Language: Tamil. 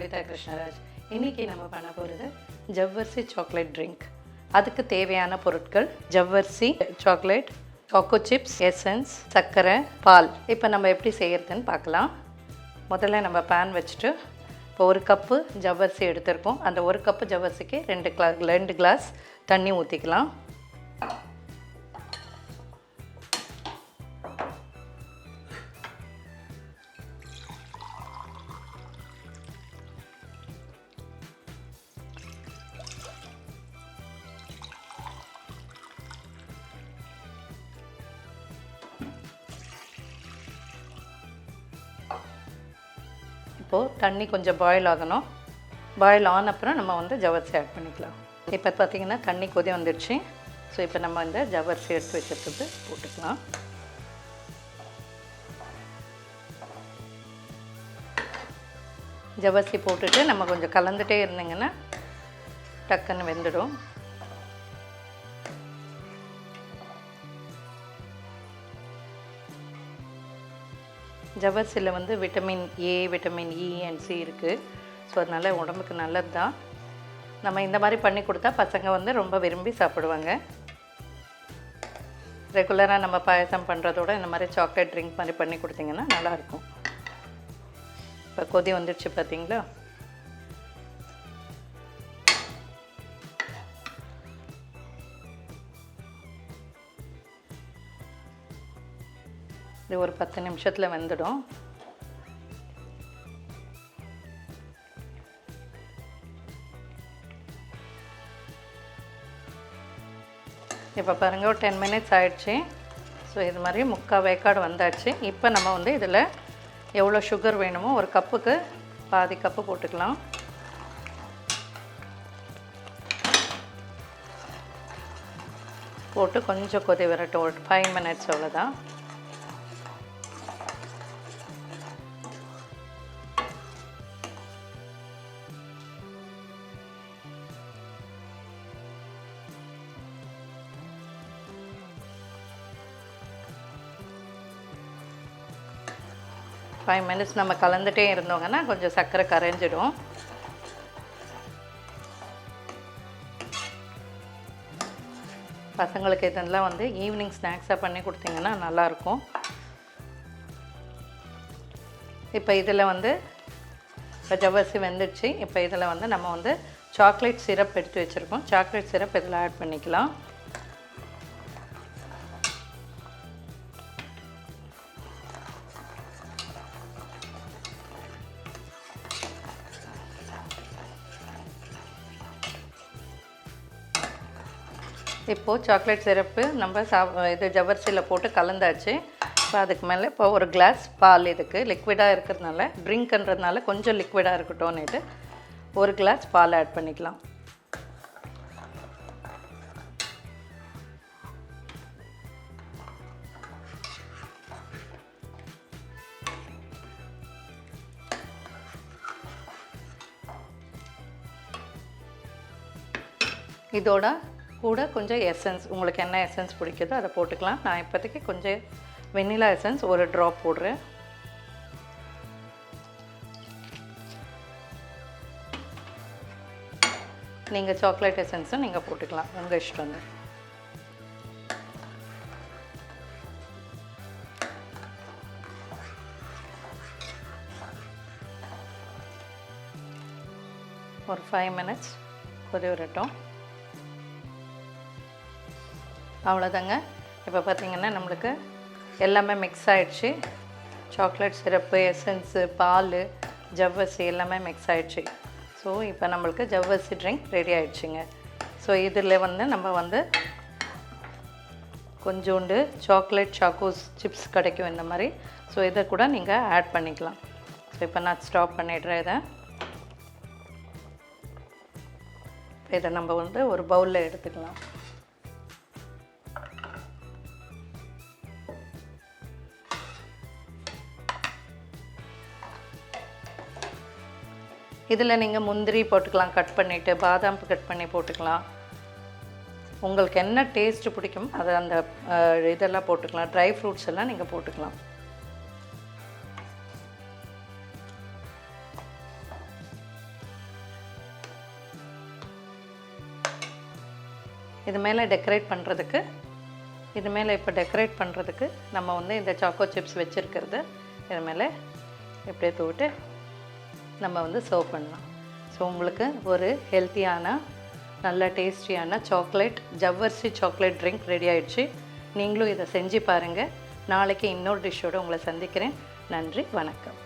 கவிதா கிருஷ்ணராஜ். இன்றைக்கி நம்ம பண்ண போகிறது ஜவ்வரிசி சாக்லேட் ட்ரிங்க். அதுக்கு தேவையான பொருட்கள் ஜவ்வரிசி சாக்லேட் சாக்கோ சிப்ஸ் எசன்ஸ் சர்க்கரை பால். இப்போ நம்ம எப்படி செய்கிறதுன்னு பார்க்கலாம். முதல்ல நம்ம பேன் வச்சுட்டு இப்போ ஒரு கப்பு ஜவ்வரிசி எடுத்திருக்கோம். அந்த ஒரு கப்பு ஜவ்வரிசிக்கு ரெண்டு கிளா ரெண்டு கிளாஸ் தண்ணி ஊற்றிக்கலாம் இப்போது தண்ணி கொஞ்சம் பாயில் ஆகணும். பாயில் ஆன அப்புறம் நம்ம வந்து ஜவர்சி ஆட் பண்ணிக்கலாம். இப்போ பார்த்தீங்கன்னா தண்ணி கொதி வந்துடுச்சு ஸோ இப்போ நம்ம இந்த ஜவர்சி எடுத்து வச்சுருக்கிறது போட்டுக்கலாம். ஜவர்சி போட்டுட்டு நம்ம கொஞ்சம் கலந்துட்டே இருந்தீங்கன்னா டக்குன்னு வெந்துடும். ஜவ்வரிசியில் வந்து vitamin A vitamin E and C இருக்குது ஸோ அதனால் உடம்புக்கு நல்லது தான் நம்ம இந்த மாதிரி பண்ணி கொடுத்தா பசங்க வந்து ரொம்ப விரும்பி சாப்பிடுவாங்க. ரெகுலராக நம்ம பாயசம் பண்ணுறதோட இந்த மாதிரி சாக்லேட் ட்ரிங்க் மாதிரி பண்ணி கொடுத்தீங்கன்னா நல்லாயிருக்கும் இப்போ கொதி வந்துடுச்சு பார்த்தீங்களா இது ஒரு பத்து நிமிஷத்தில் வெந்துடும். இப்போ பாருங்கள் ஒரு டென் மினிட்ஸ் ஆயிடுச்சு. ஸோ இது மாதிரி முக்கால் வேக்காடு வந்தாச்சு. இப்போ நம்ம வந்து இதில் எவ்வளோ சுகர் வேணுமோ ஒரு கப்புக்கு பாதி கப்பு போட்டுக்கலாம். போட்டு கொஞ்சம் கொதி விரட்டு ஒரு ஃபைவ் மினிட்ஸ் அவ்வளோதான் ஃபைவ் மினிட்ஸ் நம்ம கலந்துகிட்டே இருந்தோங்கன்னா கொஞ்சம் சர்க்கரை கரைஞ்சிடும். பசங்களுக்கு இதெல்லாம் வந்து ஈவினிங் ஸ்நாக்ஸாக பண்ணி கொடுத்தீங்கன்னா நல்லாயிருக்கும். இப்போ இதில் வந்து இப்போ ஜவ்வரிசி வெந்துடுச்சு. இப்போ இதில் வந்து நம்ம வந்து சாக்லேட் சிரப் எடுத்து வச்சுருக்கோம். சாக்லேட் சிரப் இதில் ஆட் பண்ணிக்கலாம். இப்போது சாக்லேட் சிரப்பு நம்ம சா இது ஜவர்சியில் போட்டு கலந்தாச்சு. இப்போ அதுக்கு மேலே இப்போ ஒரு கிளாஸ் பால் இதுக்கு லிக்விடாக இருக்கிறதுனால ட்ரிங்க்ன்றதுனால கொஞ்சம் லிக்விடாக இருக்கட்டும்னுட்டு ஒரு கிளாஸ் பால் ஆட் பண்ணிக்கலாம். இதோட கூட கொஞ்சம் எசன்ஸ் உங்களுக்கு என்ன எசன்ஸ் பிடிக்குதோ அதை போட்டுக்கலாம். நான் இப்போதைக்கு கொஞ்சம் வெண்ணிலா எசன்ஸ் ஒரு ட்ராப் போடுறேன். நீங்கள் சாக்லேட் எசன்ஸும் நீங்கள் போட்டுக்கலாம். உங்கள் இஷ்டம் தான். ஒரு ஃபைவ் மினிட்ஸ் கொதி வரட்டும் அவ்வளோதாங்க இப்போ பார்த்திங்கன்னா நம்மளுக்கு எல்லாமே மிக்ஸ் ஆகிடுச்சு சாக்லேட் சிரப்பு எசன்ஸு பால் ஜவ்வரிசி எல்லாமே மிக்ஸ் ஆகிடுச்சு ஸோ இப்போ நம்மளுக்கு ஜவ்வசி ட்ரிங்க் ரெடி ஆகிடுச்சுங்க ஸோ இதில் வந்து நம்ம வந்து கொஞ்சோண்டு சாக்லேட் சாக்கோஸ் சிப்ஸ் கிடைக்கும் இந்த மாதிரி. ஸோ இதை கூட நீங்கள் ஆட் பண்ணிக்கலாம். ஸோ இப்போ நான் ஸ்டாப் பண்ணிடுறேன் இதை. இதை நம்ம வந்து ஒரு பவுலில் எடுத்துக்கலாம். இதில் நீங்கள் முந்திரி போட்டுக்கலாம் கட் பண்ணிவிட்டு பாதாம் கட் பண்ணி போட்டுக்கலாம். உங்களுக்கு என்ன டேஸ்ட்டு பிடிக்கும் அதை அந்த இதெல்லாம் போட்டுக்கலாம். ட்ரை ஃப்ரூட்ஸ் எல்லாம் நீங்கள் போட்டுக்கலாம். இது மேலே டெக்கரேட் பண்ணுறதுக்கு இது மேலே இப்போ டெக்கரேட் பண்ணுறதுக்கு நம்ம வந்து இந்த சாக்கோ சிப்ஸ் வச்சுருக்கிறது. இது மேலே இப்படியே தூவிட்டு நம்ம வந்து சர்வ் பண்ணலாம். ஸோ உங்களுக்கு ஒரு ஹெல்த்தியான நல்ல டேஸ்டியான சாக்லேட் ஜவ்வரிசி சாக்லேட் ட்ரிங்க் ரெடி ஆயிடுச்சு. நீங்களும் இதை செஞ்சு பாருங்கள் நாளைக்கு இன்னொரு டிஷ்ஷோடு உங்களை சந்திக்கிறேன். நன்றி வணக்கம்.